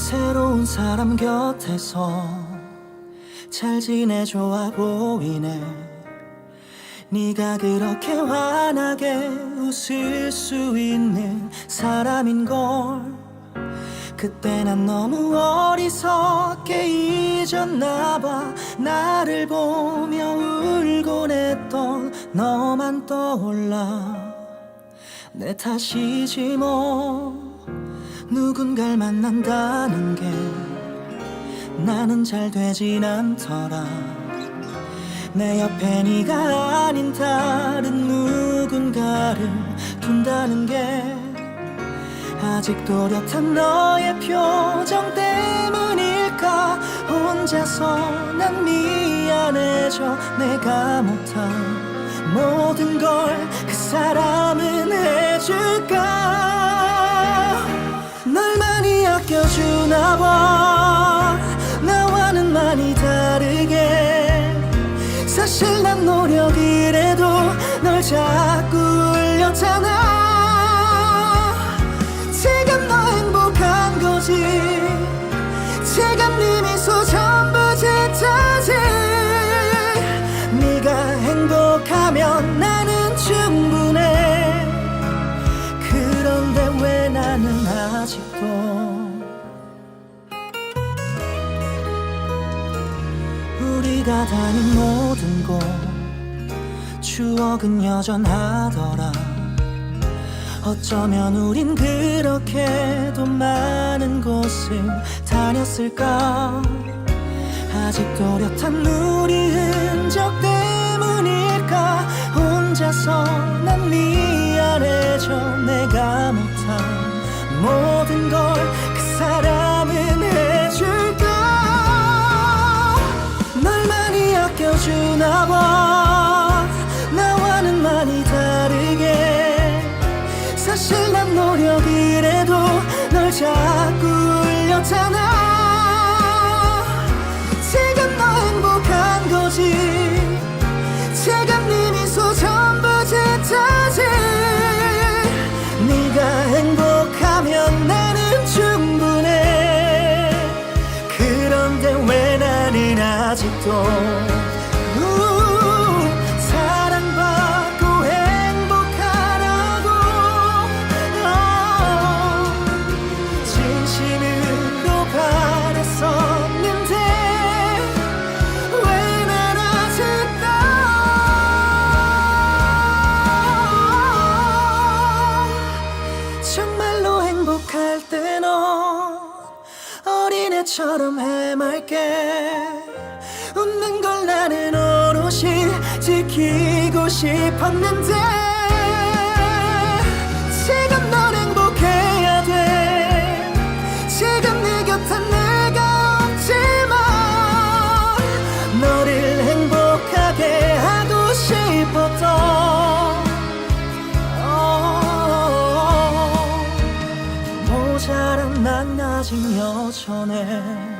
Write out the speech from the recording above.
새로운 사람 곁에서 잘 지내줘야 보이네. 네가 그렇게 환하게 웃을 수 있는 사람인걸 그때 난 너무 어리석게 잊었나봐. 나를 보며 울곤 했던 너만 떠올라. 내 탓이지 뭐 누군가를 만난다는 게 나는 잘 되진 않더라. 내 옆에 네가 아닌 다른 누군가를 둔다는 게 아직 또렷한 너의 표정 때문일까? 혼자서 난 미안해져 내가 못한 모든 걸 주나 봐. 나와는 많이 다르게. 사실 난 노력을 해도 널 자꾸 울렸잖아. 지금 너 행복한 거지. 지금 네 미소 전 우리가 다닌 모든 곳 추억은 여전하더라. 어쩌면 우린 그렇게도 많은 곳을 다녔을까? 아직 또렷한 우리 흔적 때문일까? 혼자서 난 미안 주나 봐. 나와는 많이 다르게. 사실 난 노력을 해도 널 자꾸 울렸잖아. 지금 너 행복한 거지. 지금 네 미소 전부 제 차지. 네가 행복하면 나는 충분해. 그런데 왜 나는 아직도 정말로 행복할 때 넌 어린애처럼 해맑게 웃는 걸 나는 오롯이 지키고 싶었는데 난 아직 여전해